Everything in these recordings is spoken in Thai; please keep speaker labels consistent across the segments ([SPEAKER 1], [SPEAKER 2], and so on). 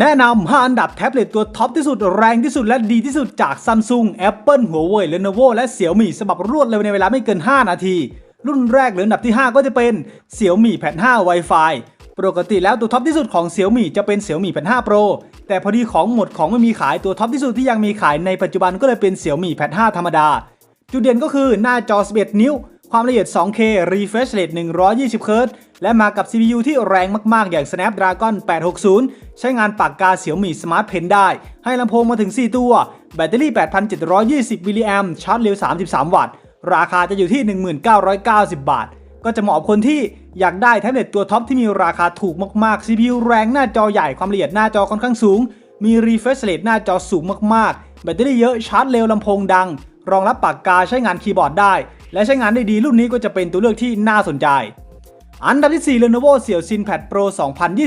[SPEAKER 1] แนะนำ 5 อันดับแท็บเล็ตตัวท็อปที่สุดแรงที่สุดและดีที่สุดจาก Samsung Apple Huawei Lenovo และ Xiaomi สำหรับรวดเร็วในเวลาไม่เกิน 5 นาที รุ่นแรกหรืออันดับที่ 5 ก็จะเป็น Xiaomi Pad 5 Wi-Fi ปกติแล้วตัวท็อปที่สุดของ Xiaomi จะเป็น Xiaomi Pad 5 Pro แต่พอดีของหมดของไม่มีขายตัวท็อปที่สุดที่ยังมีขายในปัจจุบันก็เลยเป็น Xiaomi Pad 5 ธรรมดา จุดเด่นก็คือหน้าจอ 11 นิ้ว ความละเอียด 2K refresh rate 120เฮิรตซ์ และมากับ CPU ที่แรงมากๆ อย่าง Snapdragon 860 ใช้งานปากกา Xiaomi Smart Pen ได้ ให้ลำโพงมาถึง 4 ตัว แบตเตอรี่ 8,720 มิลลิแอมชาร์จเร็ว 33 วัตต์ ราคาจะอยู่ที่ 1990 บาท ก็จะเหมาะกับคนที่อยากได้แท็บเล็ตตัวท็อปที่มีราคาถูกมากๆ CPU แรงหน้าจอใหญ่ความละเอียดหน้าจอค่อนข้างสูง มี refresh rate หน้าจอสูงมากๆ แบตเตอรี่เยอะชาร์จเร็วลำโพงดัง รองรับปากกาใช้งานคีย์บอร์ดได้ และใช้งานได้ดีรุ่นนี้ก็จะเป็นตัวเลือกที่น่าสนใจ อันดับที่ 4 Lenovo Xiaoxin Pad Pro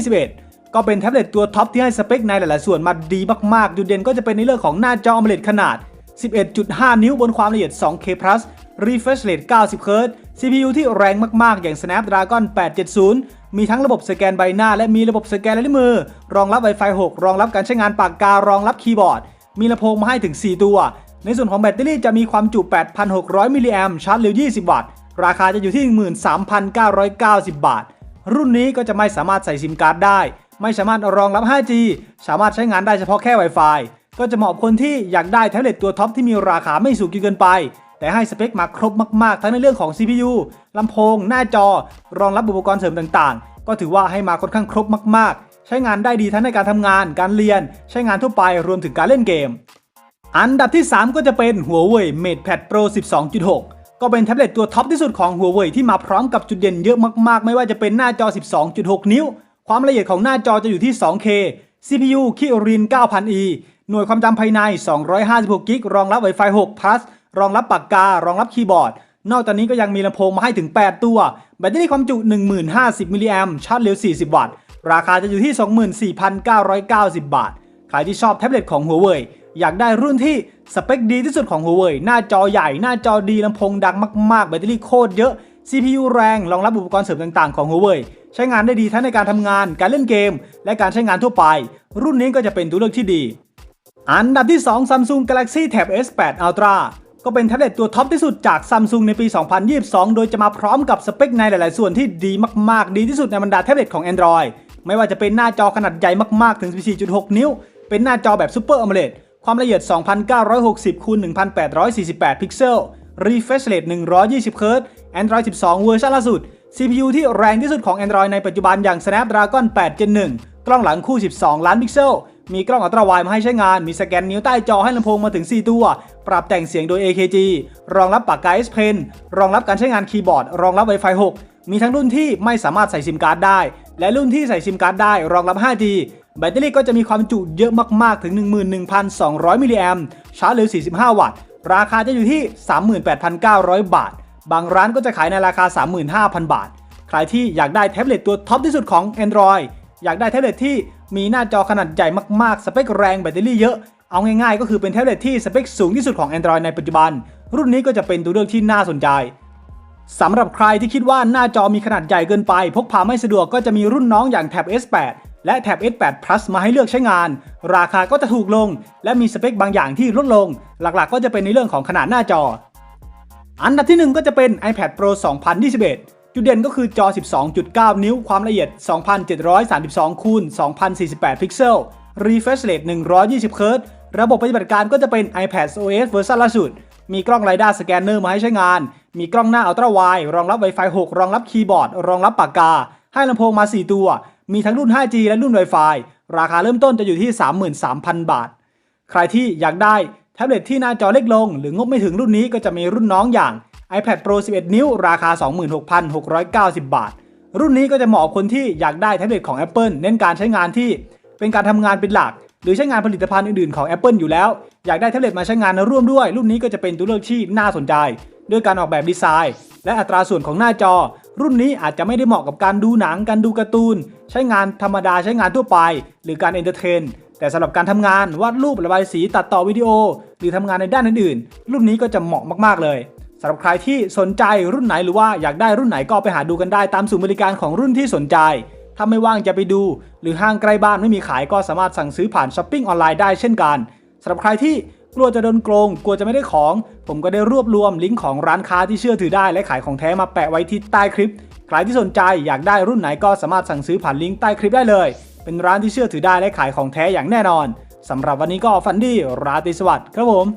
[SPEAKER 1] 2021 ก็เป็นแท็บเล็ตตัวท็อปที่ให้สเปคในหลาย ๆ ส่วนมาดีมาก ๆ จุดเด่นก็จะเป็นในเรื่องของหน้าจอ AMOLED ขนาด 11.5 นิ้วบนความละเอียด 2K Plus refresh rate 90 Hz CPU ที่แรงมาก ๆ อย่าง Snapdragon 870 มีทั้งระบบสแกนใบหน้า และมีระบบสแกนลายนิ้วมือ รองรับ Wi-Fi 6 รองรับการใช้งานปากการองรับคีย์บอร์ด มีลำโพงมาให้ถึง 4 ตัว ในส่วนของแบตเตอรี่จะมีความจุ 8,600 มิลลิแอมชาร์จเร็ว 20 วัตต์ ราคาจะอยู่ที่ 13,990 บาท รุ่นนี้ก็จะไม่สามารถใส่ซิมการ์ดได้ ไม่สามารถรองรับ 5G สามารถใช้งานได้เฉพาะแค่ Wi-Fi ก็จะเหมาะคนที่อยากได้แท็บเล็ตตัวท็อปที่มีราคาไม่สูงจนเกินไป แต่ให้สเปคมาครบมาก ๆ ทั้งในเรื่องของ CPU ลำโพง หน้าจอ รองรับอุปกรณ์เสริมต่างๆ ก็ถือว่าให้มาค่อนข้างครบมาก ๆ ใช้งานได้ดีทั้งในการทำงาน การเรียน ใช้งานทั่วไปรวมถึงการเล่นเกม อันดับที่ 3 ก็จะเป็น Huawei MatePad Pro 12.6 ก็เป็นแท็บเล็ตตัวท็อปที่สุดของ Huawei ที่มาพร้อมกับจุดเด่นเยอะมากๆ ไม่ว่าจะเป็นหน้าจอ 12.6 นิ้ว ความละเอียดของหน้าจอจะอยู่ที่ 2K CPU Kirin 9000E หน่วยความจำภายใน 256กิกรองรับ Wi-Fi 6 Plus รองรับปากกา รองรับคีย์บอร์ด นอกจากนี้ก็ยังมีลำโพงมาให้ถึง 8 ตัว แบตเตอรี่ความจุ 1050มิลลิแอมชาร์จเร็ว 40 วัตต์ ราคาจะอยู่ที่ 24,990 บาท ใครที่ชอบแท็บเล็ตของ Huawei อยากได้รุ่นที่ สเปคดีที่สุดของ Huawei หน้าจอใหญ่ หน้าจอดีลำโพงดังมากๆ แบตเตอรี่โคตรเยอะ CPU แรง รองรับอุปกรณ์เสริมต่างๆของ Huawei ใช้งานได้ดีทั้งในการทำงาน การเล่นเกม และการใช้งานทั่วไป รุ่นนี้ก็จะเป็นตัวเลือกที่ดี อันดับที่ 2 Samsung Galaxy Tab S8 Ultra ก็เป็นแท็บเล็ตตัวท็อปที่สุดจาก Samsung ในปี 2022 โดยจะมาพร้อมกับสเปคในหลาย ๆ ส่วนที่ดีมาก ๆ ดีที่สุดในบรรดาแท็บเล็ตของ Android ไม่ว่าจะเป็นหน้าจอขนาดใหญ่มาก ๆ ถึง 14.6 นิ้ว เป็นหน้าจอแบบ Super AMOLED ความละเอียด 2,960คูณ1,848 พิกเซล refresh rate 120เฮิรตซ์ Android 12 เวอร์ชันล่าสุด CPU ที่แรงที่สุดของ Android ในปัจจุบันอย่าง Snapdragon 8 Gen 1 กล้องหลังคู่ 12 ล้านพิกเซล มีกล้องอัลตราไวด์มาให้ใช้งาน มีสแกนนิ้วใต้จอให้ลำโพงมาถึง 4 ตัว ปรับแต่งเสียงโดย AKG รองรับปากกา S Pen รองรับการใช้งานคีย์บอร์ด รองรับ Wi-Fi 6 มีทั้งรุ่นที่ไม่สามารถใส่ซิมการ์ดได้ และรุ่นที่ใส่ซิมการ์ดได้ รองรับ 5G แบตเตอรี่ก็จะมีความจุเยอะมากๆถึง 11,200 มิลลิแอมชาร์จเร็ว 45 วัตต์ ราคาจะอยู่ที่ 38,900 บาท บางร้านก็จะขายในราคา 35,000 บาท ใครที่อยากได้แท็บเล็ตตัวท็อปที่สุดของ Android อยากได้แท็บเล็ตที่มีหน้าจอขนาดใหญ่มากๆ สเปคแรงแบตเตอรี่เยอะ เอาง่ายๆ ก็คือเป็นแท็บเล็ตที่สเปคสูงที่สุดของ Android ในปัจจุบัน รุ่นนี้ก็จะเป็นตัวเลือกที่น่าสนใจสำหรับใครที่คิดว่าหน้าจอมีขนาดใหญ่เกินไป พกพาไม่สะดวกก็จะมีรุ่นน้องอย่างแท็บ S8 และแท็บ S8 Plus มาให้เลือกใช้งาน ราคาก็จะถูกลง และมีสเปคบางอย่างที่ลดลง หลักๆ ก็จะเป็นในเรื่องของขนาดหน้าจอ อันดับที่ 1 ก็จะเป็น iPad Pro 2021 จุดเด่นก็คือจอ 12.9 นิ้วความละเอียด 2,732คูณ2,048 พิกเซล refresh rate 120เฮิรตซ์ระบบปฏิบัติการก็จะเป็น iPad OS เวอร์ชันล่าสุด มีกล้องไรด้าสแกนเนอร์มาให้ใช้งาน มีกล้องหน้าอัลตร้าไวด์รองรับ Wi-Fi 6 รองรับคีย์บอร์ด รองรับปากกา ให้ลำโพงมา 4 ตัว มีทั้งรุ่น 5G และรุ่น Wi-Fi ราคาเริ่มต้นจะอยู่ที่ 33,000 บาท ใครที่อยากได้แท็บเล็ตที่หน้าจอเล็กลง หรืองบไม่ถึงรุ่นนี้ก็จะมีรุ่นน้องอย่าง iPad Pro 11 นิ้ว ราคา 26,690 บาท รุ่นนี้ก็จะเหมาะคนที่อยากได้แท็บเล็ตของ Apple เน้นการใช้งานที่เป็นการทำงานเป็นหลัก หรือใช้งานผลิตภัณฑ์อื่นๆของ Apple อยู่แล้ว อยากได้แท็บเล็ตมาใช้งานร่วมด้วย รุ่นนี้ก็จะเป็นตัวเลือกที่น่าสนใจ ด้วยการออกแบบดีไซน์ และอัตราส่วนของหน้าจอ รุ่นนี้อาจจะไม่ได้เหมาะกับการดูหนังการดูการ์ตูน ใช้งานธรรมดาใช้งานทั่วไป หรือการเอนเตอร์เทน แต่สำหรับการทำงานวาดรูประบายสีตัดต่อวิดีโอ หรือทำงานในด้านอื่นๆ รุ่นนี้ก็จะเหมาะมากๆเลยสำหรับใครที่สนใจรุ่นไหนหรือว่าอยากได้รุ่นไหนก็ไปหาดูกันได้ตามศูนย์บริการของรุ่นที่สนใจ ถ้าไม่ว่างจะไปดู หรือห้างใกล้บ้านไม่มีขายก็สามารถสั่งซื้อผ่านช้อปปิ้งออนไลน์ได้เช่นกันสำหรับใครที่ กลัวจะโดนโกง กลัวจะไม่ได้ของ ผมก็ได้รวบรวมลิงก์ของร้านค้าที่เชื่อถือได้และขายของแท้มาแปะไว้ที่ใต้คลิป ใครที่สนใจอยากได้รุ่นไหนก็สามารถสั่งซื้อผ่านลิงก์ใต้คลิปได้เลย เป็นร้านที่เชื่อถือได้และขายของแท้อย่างแน่นอนสำหรับวันนี้ก็ฝันดี ราตรีสวัสดิ์ครับผม